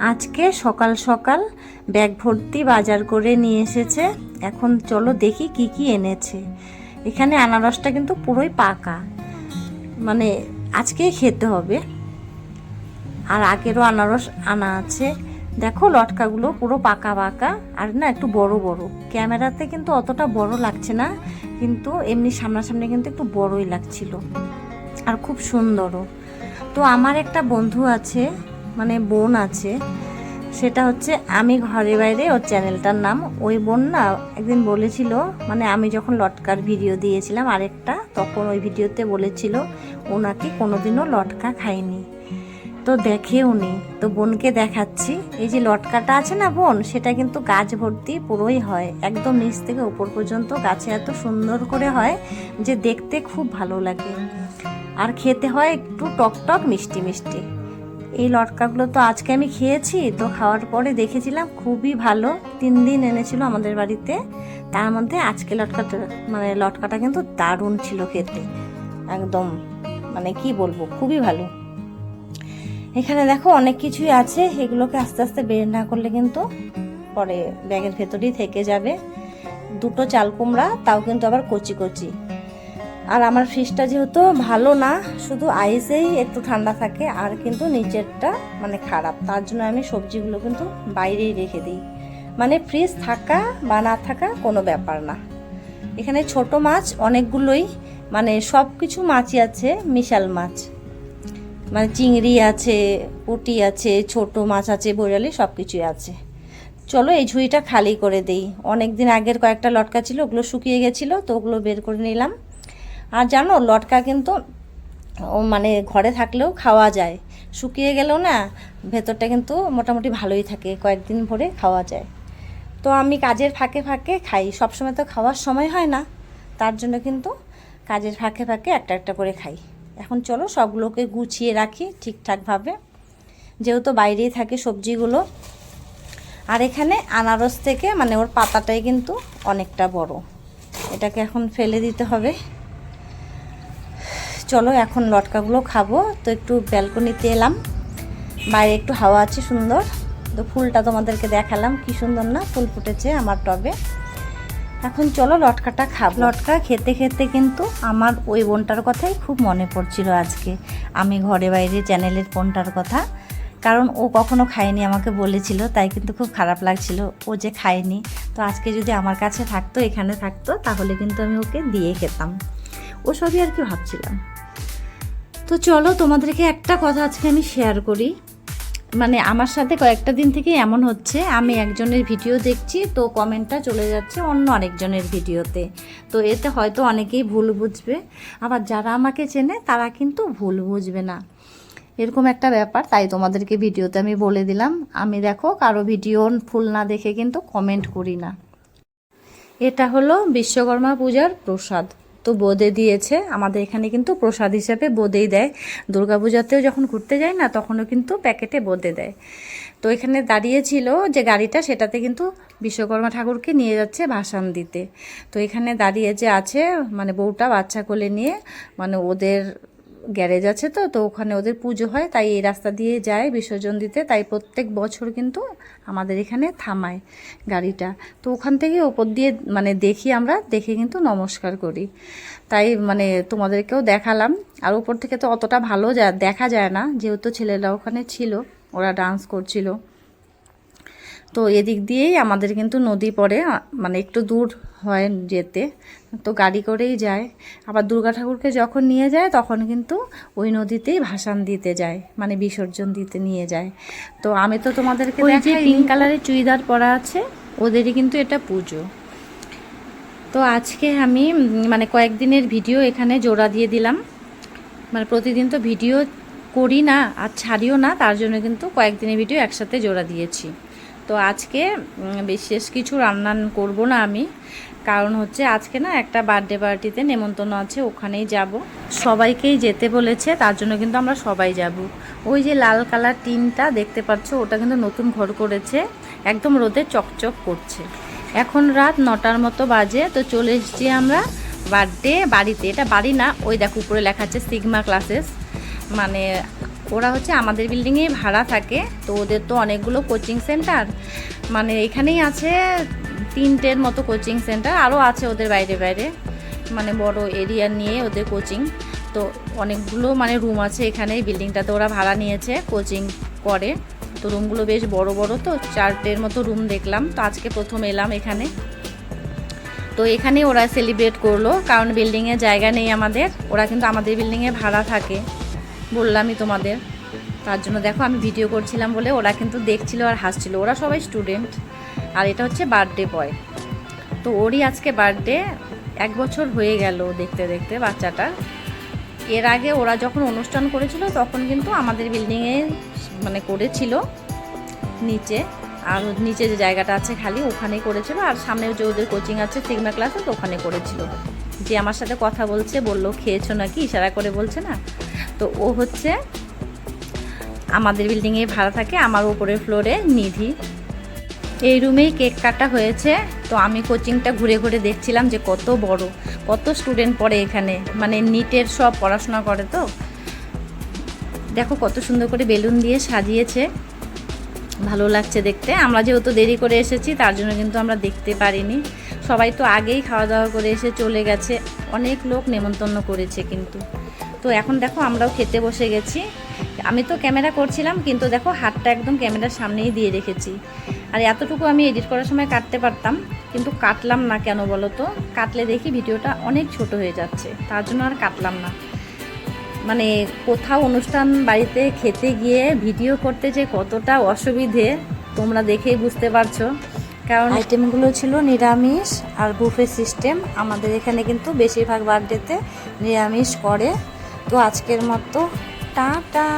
আজকে সকাল সকাল ব্যাগ ভর্তি বাজার করে নিয়ে এসেছে। এখন চলো দেখি কি কি এনেছে। এখানে আনারসটা কিন্তু পুরোই পাকা। মানে আজকেই খেতে হবে। আর আগেরও আনারস আনা আছে। দেখো লটকাগুলো পুরো পাকা পাকা। আর না একটু বড় বড়। ক্যামেরাতে কিন্তু অতটা বড় লাগছে না। কিন্তু এমনি সামনাসামনি কিন্তু একটু বড়ই লাগছিল। আর খুব সুন্দরও। তো আমার একটা বন্ধু আছে মানে বোন আছে, সেটা হচ্ছে আমি ঘরে বাইরে, ওর চ্যানেলটার নাম। ওই বোন না একদিন বলেছিল মানে আমি যখন লটকার ভিডিও দিয়েছিলাম আরেকটা, তখন ওই ভিডিওতে বলেছিল ও নাকি কোনোদিনও লটকা খায়নি। তো দেখে উনি, তো বোনকে দেখাচ্ছি। এই যে লটকাটা আছে না বোন, সেটা কিন্তু গাছ ভর্তি পুরোই হয়। একদম নিচ থেকে উপর পর্যন্ত গাছে এত সুন্দর করে হয় যে দেখতে খুব ভালো লাগে। আর খেতে হয় একটু টক টক মিষ্টি মিষ্টি। এই লটকাগুলো তো আজকে আমি খেয়েছি, তো খাওয়ার পরে দেখেছিলাম খুবই ভালো। তিন দিন এনেছিল আমাদের বাড়িতে। তার মধ্যে আজকে লটকাটা মানে লটকাটা কিন্তু দারুণ ছিল খেতে। একদম মানে কি বলব, খুবই ভালো। এখানে দেখো অনেক কিছুই আছে, এগুলোকে আস্তে আস্তে বের না করলে কিন্তু পরে ব্যাগের ভেতরেই থেকে যাবে। দুটো চাল কুমড়া, তাও কিন্তু আবার কচি কচি। আর আমার ফ্রিজটা যেহেতু ভালো না, শুধু আইসেই একটু ঠান্ডা থাকে, আর কিন্তু নিচেরটা মানে খারাপ। তার জন্য আমি সবজিগুলো কিন্তু বাইরেই রেখে দিই। মানে ফ্রিজ থাকা বা না থাকা কোনো ব্যাপার না। এখানে ছোট মাছ অনেকগুলোই মানে সব কিছু মাছই আছে, মিশাল মাছ। মানে চিংড়ি আছে, পুটি আছে, ছোট মাছ আছে বৈরালি সব কিছুই আছে। চলো এই ঝুড়িটা খালি করে দেই। অনেক দিন আগের কয়েকটা লটকা ছিল, ওগুলো শুকিয়ে গেছিল, তো ওগুলো বের করে নিলাম। আর জানো, লটকা কিন্তু, ও মানে ঘরে থাকলেও খাওয়া যায়। শুকিয়ে গেলেও না, ভেতরটা কিন্তু মোটামুটি ভালোই থাকে, কয়েকদিন ভরে খাওয়া যায়। তো আমি কাজের ফাঁকে ফাঁকে খাই। সবসময় তো খাওয়ার সময় হয় না। তার জন্য কিন্তু কাজের ফাঁকে ফাঁকে একটা একটা করে খাই। এখন চলো সবগুলোকে গুছিয়ে রাখি ঠিকঠাকভাবে। যেহেতু বাইরেই থাকে সবজিগুলো। আর এখানে আনারস থেকে মানে ওর পাতাটাই কিন্তু অনেকটা বড়। এটাকে এখন ফেলে দিতে হবে। চলো এখন লটকাগুলো খাব। তো একটু ব্যালকনিতে এলাম। বাইরে একটু হাওয়া আছে সুন্দর। তো ফুলটা তোমাদেরকে দেখালাম, কি সুন্দর না? ফুল ফুটেছে আমার টবে। এখন চলো লটকাটা খাব। লটকা খেতে খেতে কিন্তু আমার ওই বোনটার কথাই খুব মনে পড়ছিল আজকে। আমি ঘরে বাইরে চ্যানেলের বোনটার কথা। কারণ ও কখনো খায়নি আমাকে বলেছিল, তাই কিন্তু খুব খারাপ লাগছিল। ও যে খায়নি। তো আজকে যদি আমার কাছে থাকতো, এখানে থাকতো, তাহলে কিন্তু আমি ওকে দিয়ে খেতাম। ও সবই আর কি ভাবছিলাম তো চলো, তোমাদেরকে একটা কথা আজকে আমি শেয়ার করি। মানে আমার সাথে কয়েকটা দিন থেকে এমন হচ্ছে, আমি একজনের ভিডিও দেখছি, তো কমেন্টটা চলে যাচ্ছে অন্য আরেকজনের ভিডিওতে। তো এতে হয়তো অনেকেই ভুল বুঝবে, আবার যারা আমাকে চেনে, তারা কিন্তু ভুল বুঝবে না। এরকম একটা ব্যাপার, তাই তোমাদেরকে ভিডিওতে আমি বলে দিলাম। আমি দেখো, কারও ভিডিও ফুল না দেখে কিন্তু কমেন্ট করি না। এটা হলো বিশ্বকর্মা পূজার প্রসাদ। তো বোদে দিয়েছে। আমাদের এখানে কিন্তু প্রসাদ হিসাবে বোদেই দেয়। দুর্গাপূজাতেও যখন ঘুরতে যায় না, তখনও কিন্তু প্যাকেটে বোদে দেয়। তো এখানে দাঁড়িয়েছিল যে গাড়িটা, সেটাতে কিন্তু বিশ্বকর্মা ঠাকুরকে নিয়ে যাচ্ছে ভাসান দিতে। তো এখানে দাঁড়িয়ে যে আছে মানে বউটা বাচ্চা কোলে নিয়ে মানে ওদের গ্যারেজ আছে তো তো ওখানে ওদের পুজো হয়, তাই এই রাস্তা দিয়ে যায় বিসর্জন দিতে, তাই প্রত্যেক বছর কিন্তু আমাদের এখানে থামায় গাড়িটা। তো ওখান থেকে ওপর দিয়ে মানে দেখি আমরা, দেখে কিন্তু নমস্কার করি। তাই মানে তোমাদেরকেও দেখালাম। আর ওপর থেকে তো অতটা ভালো যা, দেখা যায় না, যেহেতু ছেলেরা ওখানে ছিল, ওরা ডান্স করছিল। তো এদিক দিয়েই আমাদের কিন্তু নদী পড়ে মানে একটু দূর হয় যেতে তো গাড়ি করেই যায়। আবার দুর্গা ঠাকুরকে যখন নিয়ে যায় তখন কিন্তু ওই নদীতেই ভাসান দিতে যায় মানে বিসর্জন দিতে নিয়ে যায়। তো আমি তো তোমাদেরকে পিঙ্ক কালারের চুড়িদার পরা আছে ওদেরই কিন্তু এটা পুজো। তো আজকে আমি মানে কয়েকদিনের ভিডিও এখানে জোড়া দিয়ে দিলাম। মানে প্রতিদিন তো ভিডিও করি না আর ছাড়িও না তার জন্য কিন্তু কয়েকদিনের ভিডিও একসাথে জোড়া দিয়েছি। তো আজকে বিশেষ কিছু রান্না করব না আমি। কারণ হচ্ছে আজকে না একটা বার্থডে পার্টিতে নেমন্তন্ন আছে, ওখানেই যাব। সবাইকেই যেতে বলেছে, তার জন্য কিন্তু আমরা সবাই যাব। ওই যে লাল কালার টিনটা দেখতে পাচ্ছ, ওটা কিন্তু নতুন ঘর করেছে, একদম রোদে চকচক করছে। এখন রাত নটার মতো বাজে, তো চলে এসেছি আমরা বার্থডে বাড়িতে। এটা বাড়ি না, ওই দেখো উপরে লেখা আছে সিগমা ক্লাসেস মানে ওরা হচ্ছে আমাদের বিল্ডিংয়ে ভাড়া থাকে, তো ওদের তো অনেকগুলো কোচিং সেন্টার মানে এখানেই আছে তিনটের মতো কোচিং সেন্টার আরও আছে ওদের বাইরে বাইরে মানে বড় এরিয়া নিয়ে ওদের কোচিং তো অনেকগুলো মানে রুম আছে এখানে বিল্ডিংটাতে ওরা ভাড়া নিয়েছে কোচিং করে। তো রুমগুলো বেশ বড় বড়, তো চারটের মতো রুম দেখলাম। তো আজকে প্রথম এলাম এখানে। তো এখানে ওরা সেলিব্রেট করল, কারণ বিল্ডিংয়ে জায়গা নেই আমাদের। ওরা কিন্তু আমাদের বিল্ডিংয়ে ভাড়া থাকে, বললামই তোমাদের। তার জন্য দেখো আমি ভিডিও করছিলাম বলে ওরা কিন্তু দেখছিল আর হাসছিল। ওরা সবাই স্টুডেন্ট আর এটা হচ্ছে বার্থডে বয় তো ওরই আজকে বার্থডে এক বছর হয়ে গেল দেখতে দেখতে বাচ্চাটার এর আগে ওরা যখন অনুষ্ঠান করেছিল তখন কিন্তু আমাদের বিল্ডিংয়ে মানে করেছিল নিচে। আর নিচে যে জায়গাটা আছে খালি ওখানেই করেছিল। আর সামনে যে ওদের কোচিং আছে সিগমা ক্লাসে তো ওখানে করেছিল। যে আমার সাথে কথা বলছে, বলল, খেয়েছো নাকি? ইশারা করে বলছে না। তো ও হচ্ছে আমাদের বিল্ডিংয়ে ভাড়া থাকে, আমার উপরের ফ্লোরে নিধি। এই রুমেই কেক কাটা হয়েছে। তো আমি কোচিংটা ঘুরে ঘুরে দেখছিলাম যে কত বড়, কত স্টুডেন্ট পড়ে এখানে। মানে নিটের সব পড়াশোনা করে তো। দেখো কত সুন্দর করে বেলুন দিয়ে সাজিয়েছে। ভালো লাগছে দেখতে। আমরা যেহেতু দেরি করে এসেছি, তার জন্য কিন্তু আমরা দেখতে পারিনি। সবাই তো আগেই খাওয়া দাওয়া করে এসে চলে গেছে। অনেক লোক নেমন্তন্ন করেছে কিন্তু। তো এখন দেখো আমরাও খেতে বসে গেছি। আমি তো ক্যামেরা করছিলাম, কিন্তু দেখো হাতটা একদম ক্যামেরার সামনেই দিয়ে রেখেছি। আর এতটুকু আমি এডিট করার সময় কাটতে পারতাম, কিন্তু কাটলাম না কেন বলো তো কাটলে দেখি ভিডিওটা অনেক ছোট হয়ে যাচ্ছে, তার জন্য আর কাটলাম না। মানে কোথাও অনুষ্ঠান বাড়িতে খেতে গিয়ে ভিডিও করতে যে কতটা অসুবিধে, তোমরা দেখেই বুঝতে পারছ। কারণ আইটেমগুলো ছিল নিরামিষ আর বুফে সিস্টেম আমাদের এখানে কিন্তু বেশিরভাগ বার্থডেতে নিরামিষ করে। তো আজকের মতো, টাটা!